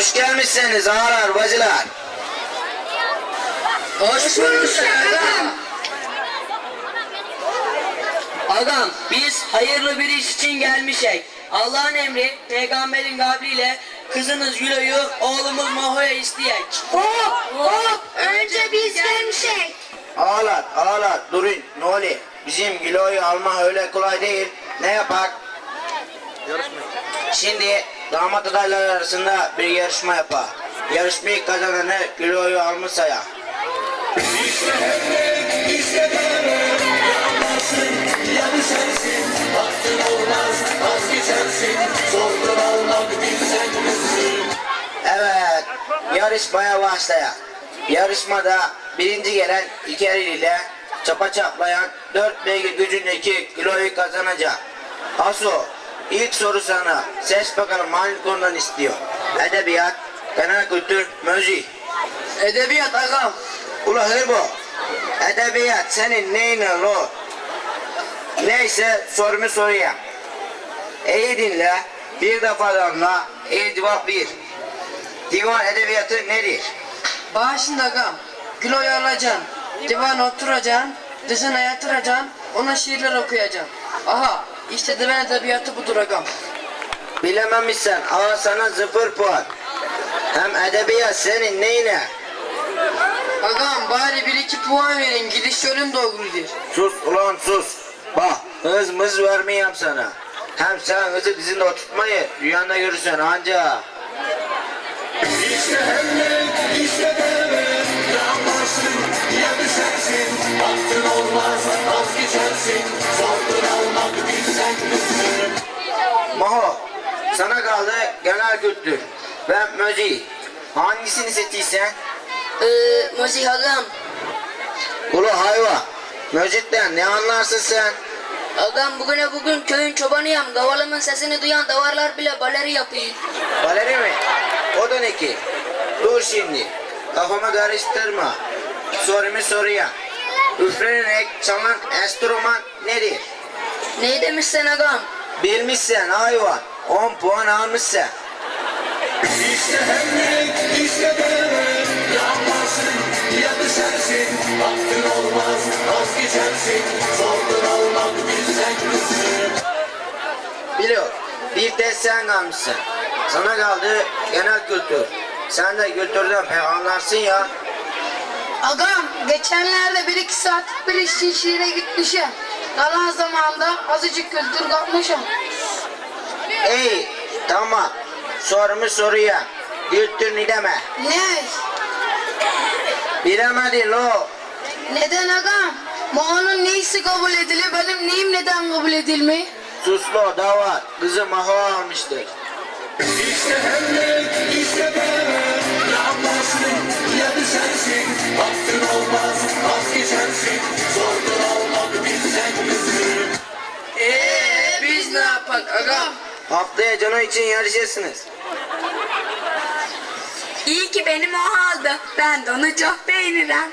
Hoş gelmişsiniz ağalar bacılar. Hoş bulduk ağam. Ağam biz hayırlı bir iş için gelmişek. Allah'ın emri peygamberin kavliyle kızınız Gülo'yu oğlumuz Maho'ya isteyek. Hop hop önce biz gelmişek. Ağalar ağalar durun ne oluyor? Bizim Gülo'yu almak öyle kolay değil. Ne yapak? Şimdi damat adaylar arasında bir yarışma yapar. Yarışmayı kazananı Gülo'yu almış sayar. Evet, yarışmaya başlayan. Yarışmada birinci gelen iki eliyle çapa çaplayan dört beygir gücündeki kiloyu kazanacak. Aso, ilk soru sana. Seç bakalım hangi konudan istiyor? Edebiyat, genel kültür, müzik. Edebiyat ağam. Ula hırbo, edebiyat senin neyin lo? Neyse sorumu sorayım. İyi dinle, bir defa anla, iyi cevap ver. Divan edebiyatı nedir? Başında ağam. Gülo'yu alacaksın. Divana oturacaksın. Dizine yatıracaksın. Ona şiirler okuyacaksın. Aha işte divan edebiyatı budur ağam. Bilememişsen al sana sıfır puan. Hem edebiyat senin neyine? Ağam bari bir iki puan verin. Gidiş yolun doğrudur. Sus ulan sus. Bak hız mız vermeyeyim sana. Hem sen hızı dizinde oturtmayı rüyanda görürsen anca. Maho, sana kaldı genel kültür ve müzik. Hangisini seçtiysen? Ee, müzik ağam. Ulu hayva, müzikten ne anlarsın sen? Ağam bugüne bugün köyün çobanıyım. Davalımın sesini duyan davarlar bile baleri yapıyor. Baleri mi? O da ne ki? Dur şimdi. Kafamı karıştırma. Sorumu sorayım. Üflenerek çalan enstrüman nedir? Ne demişsen ağam? Bilmişsen hayvan. 10 puan almışsın. Biliyor. Bir tek sen kalmışsın. Sana kaldı genel kültür. Sen de kültürden pek anlarsın ya. Agam geçenlerde bir iki saat bir işçi şiire gitmişim. Kalan zamanda azıcık kültür kapmışım. İyi, tamam. Sorumu soruyor. Kültür ne deme. Ne? Bilemedin lo. Neden agam? Moğanın neyisi kabul edilir benim neyim neden kabul edilmiyor? Sus lo da var. Kızı maho almıştır. Eee Haftaya Cano için yarışırsınız. İyi ki benim o aldı. Ben de onu çok beğenirim.